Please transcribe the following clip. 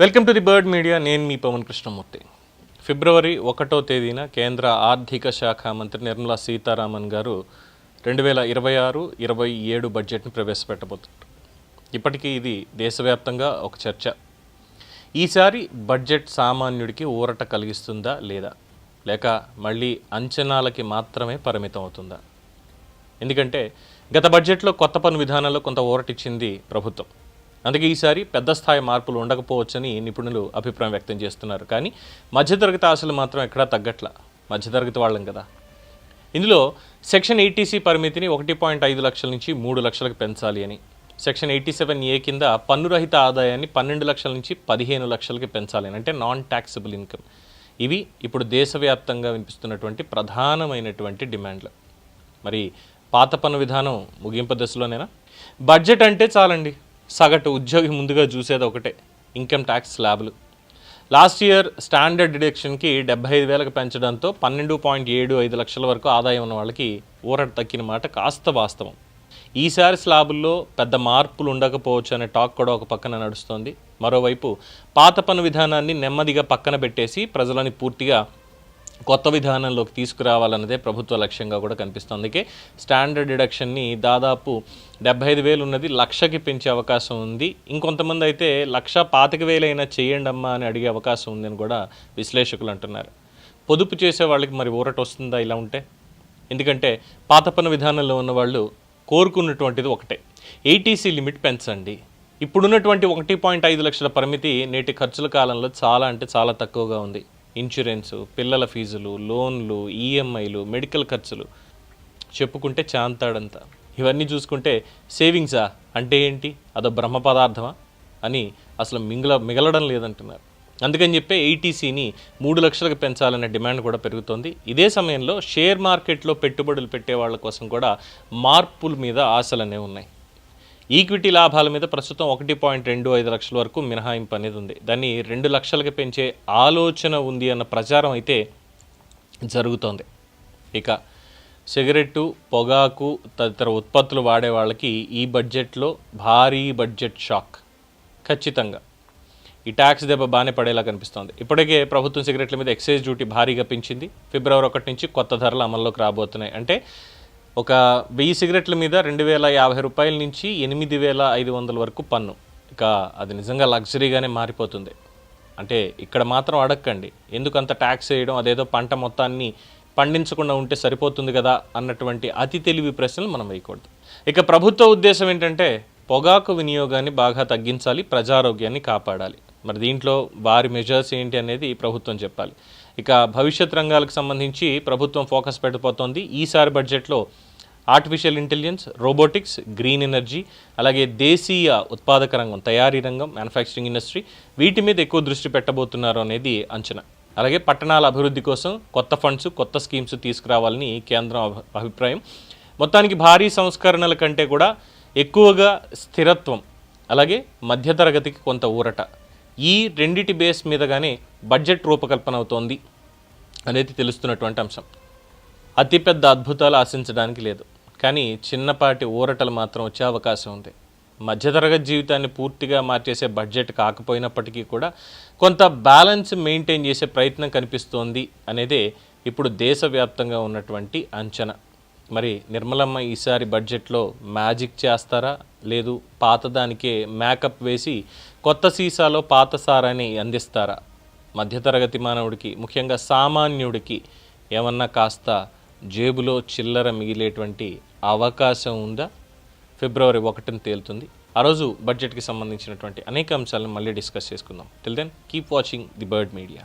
Welcome to the bird media నేను మీ పవన్ కృష్ణమూర్తి. ఫిబ్రవరి ఒకటో తేదీన కేంద్ర ఆర్థిక శాఖ మంత్రి నిర్మలా సీతారామన్ గారు రెండు వేల ఇరవై ఆరు ఇరవై ఏడు బడ్జెట్ను ప్రవేశపెట్టబోతున్నారు. ఇప్పటికీ ఇది దేశవ్యాప్తంగా ఒక చర్చ. ఈసారి బడ్జెట్ సామాన్యుడికి ఊరట కలిగిస్తుందా లేదా? లేక మళ్ళీ అంచనాలకి మాత్రమే పరిమితం అవుతుందా? ఎందుకంటే గత బడ్జెట్లో కొత్త పన్ను విధానంలో కొంత ఊరటిచ్చింది ప్రభుత్వం. అందుకే ఈసారి పెద్ద స్థాయి మార్పులు ఉండకపోవచ్చని నిపుణులు అభిప్రాయం వ్యక్తం చేస్తున్నారు. కానీ మధ్యతరగతి ఆశలు మాత్రం ఎక్కడా తగ్గట్ల. మధ్యతరగతి వాళ్ళం కదా. ఇందులో సెక్షన్ ఎయిటీసీ పరిమితిని ఒకటి పాయింట్ ఐదు లక్షల నుంచి మూడు లక్షలకు పెంచాలి అని. సెక్షన్ ఎయిటీ సెవెన్ ఏ కింద పన్నురహిత ఆదాయాన్ని పన్నెండు లక్షల నుంచి పదిహేను లక్షలకి పెంచాలి అని. అంటే నాన్ ట్యాక్సబుల్ ఇన్కమ్ ఇవి ఇప్పుడు దేశవ్యాప్తంగా వినిపిస్తున్నటువంటి ప్రధానమైనటువంటి డిమాండ్లు. మరి పాత పన్ను విధానం ముగింపు దశలోనేనా? బడ్జెట్ అంటే చాలండి. సగటు ఉద్యోగి ముందుగా చూసేది ఒకటే ఇన్కమ్ ట్యాక్స్ స్లాబ్లు లాస్ట్ ఇయర్ స్టాండర్డ్ డిడక్షన్కి డెబ్బై ఐదు వేలకు పెంచడంతో పన్నెండు పాయింట్ ఏడు ఐదు లక్షల వరకు ఆదాయం ఉన్న వాళ్ళకి ఊరట తక్కిన మాట కాస్త వాస్తవం. ఈసారి స్లాబుల్లో పెద్ద మార్పులు ఉండకపోవచ్చు అనే టాక్ కూడా ఒక పక్కన నడుస్తోంది. మరోవైపు పాత పన్ను విధానాన్ని నెమ్మదిగా పక్కన పెట్టేసి ప్రజలని పూర్తిగా కొత్త విధానంలోకి తీసుకురావాలన్నదే ప్రభుత్వ లక్ష్యంగా కూడా కనిపిస్తుంది. అందుకే స్టాండర్డ్ డిడక్షన్ని దాదాపు డెబ్బై ఐదు వేలు ఉన్నది లక్షకి పెంచే అవకాశం ఉంది. ఇంకొంతమంది అయితే లక్ష పాతిక వేలైనా చేయండి అమ్మా అని అడిగే అవకాశం ఉందని కూడా విశ్లేషకులు అంటున్నారు. పొదుపు చేసే వాళ్ళకి మరి ఊరట వస్తుందా ఇలా ఉంటే? ఎందుకంటే పాత పన్ను విధానంలో ఉన్న వాళ్ళు కోరుకున్నటువంటిది ఒకటే. ఏటీసీ లిమిట్ పెంచండి. ఇప్పుడున్నటువంటి ఒకటి పాయింట్ ఐదు లక్షల పరిమితి నేటి ఖర్చుల కాలంలో చాలా అంటే చాలా తక్కువగా ఉంది. ఇన్సూరెన్స్ పిల్లల ఫీజులు లోన్లు ఈఎంఐలు మెడికల్ ఖర్చులు చెప్పుకుంటే చాంతాడంత. ఇవన్నీ చూసుకుంటే సేవింగ్సా? అంటే ఏంటి? అదో బ్రహ్మ పదార్థమా? అని అసలు మింగల మిగలడం లేదంటున్నారు. అందుకని చెప్పే ఎయిటీసీని మూడు లక్షలకు పెంచాలనే డిమాండ్ కూడా పెరుగుతోంది. ఇదే సమయంలో షేర్ మార్కెట్లో పెట్టుబడులు పెట్టే వాళ్ళ కోసం కూడా మార్పుల మీద ఆశలనే ఉన్నాయి. ఈక్విటీ లాభాల మీద ప్రస్తుతం ఒకటి పాయింట్ రెండు ఐదు లక్షల వరకు మినహాయింపు అనేది ఉంది. దాన్ని రెండు లక్షలకి పెంచే ఆలోచన ఉంది అన్న ప్రచారం అయితే జరుగుతోంది. ఇక సిగరెట్టు పొగాకు తదితర ఉత్పత్తులు వాడే వాళ్ళకి ఈ బడ్జెట్లో భారీ బడ్జెట్ షాక్. ఖచ్చితంగా. ఈ ట్యాక్స్ దెబ్బ బాగానే పడేలా కనిపిస్తోంది. ఇప్పటికే ప్రభుత్వం సిగరెట్ల మీద ఎక్సైజ్ డ్యూటీ భారీగా పెంచింది. ఫిబ్రవరి ఒకటి నుంచి కొత్త ధరలు అమల్లోకి రాబోతున్నాయి. అంటే ఒక వెయ్యి సిగరెట్ల మీద రెండు వేల యాభై రూపాయల నుంచి ఎనిమిది వేల ఐదు వందల వరకు పన్ను. ఇక అది నిజంగా లగ్జరీగానే మారిపోతుంది. అంటే ఇక్కడ మాత్రం అడగండి ఎందుకంత ట్యాక్స్ వేయడం అదేదో పంట మొత్తాన్ని పండించకుండా ఉంటే సరిపోతుంది కదా అన్నటువంటి అతి తెలివి ప్రశ్నలు మనం వేయకూడదు. ఇక ప్రభుత్వ ఉద్దేశం ఏంటంటే పొగాకు వినియోగాన్ని బాగా తగ్గించాలి ప్రజారోగ్యాన్ని కాపాడాలి. మరి దీంట్లో వారి మెజర్స్ ఏంటి అనేది ప్రభుత్వం చెప్పాలి. ఇక భవిష్యత్ రంగాలకు సంబంధించి ప్రభుత్వం ఫోకస్ పెట్టబోతోంది. ఈసారి బడ్జెట్లో artificial intelligence robotics green energy అలాగే దేశీయ ఉత్పాదక రంగం తయారీ రంగం మ్యానుఫ్యాక్చరింగ్ ఇండస్ట్రీ వీటి మీద ఎక్కువ దృష్టి పెట్టబోతున్నారు అనేది అంచనా. అలాగే పట్టణాల అభివృద్ధి కోసం కొత్త ఫండ్స్ కొత్త స్కీమ్స్ తీసుకురావాలని కేంద్రం అభి- అభిప్రాయం. మొత్తానికి భారీ సంస్కరణల కంటే కూడా ఎక్కువగా స్థిరత్వం అలాగే మధ్యతరగతికి కొంత ఊరట. ఈ రెండిటి బేస్ మీదగానే బడ్జెట్ రూపకల్పన అవుతోంది అనేది తెలుస్తున్నటువంటి అంశం. అతిపెద్ద అద్భుతాలు ఆశించడానికి లేదు. కానీ చిన్నపాటి ఊరటలు మాత్రం వచ్చే అవకాశం ఉంది. మధ్యతరగతి జీవితాన్ని పూర్తిగా మార్చేసే బడ్జెట్ కాకపోయినప్పటికీ కూడా కొంత బ్యాలెన్స్ మెయింటైన్ చేసే ప్రయత్నం కనిపిస్తోంది అనేదే ఇప్పుడు దేశవ్యాప్తంగా ఉన్నటువంటి అంచనా. మరి నిర్మలమ్మ ఈసారి బడ్జెట్లో మ్యాజిక్ చేస్తారా? లేదు పాతదానికే మేకప్ వేసి కొత్త సీసాలో పాత సారాన్ని అందిస్తారా? మధ్యతరగతి మానవుడికి ముఖ్యంగా సామాన్యుడికి ఏమన్నా కాస్త జేబులో చిల్లర మిగిలేటువంటి అవకాశం ఉందా? ఫిబ్రవరి ఒకటిని తేలుతుంది. ఆ రోజు బడ్జెట్కి సంబంధించినటువంటి అనేక అంశాలను మళ్ళీ డిస్కస్ చేసుకుందాం. Till then keep watching the bird media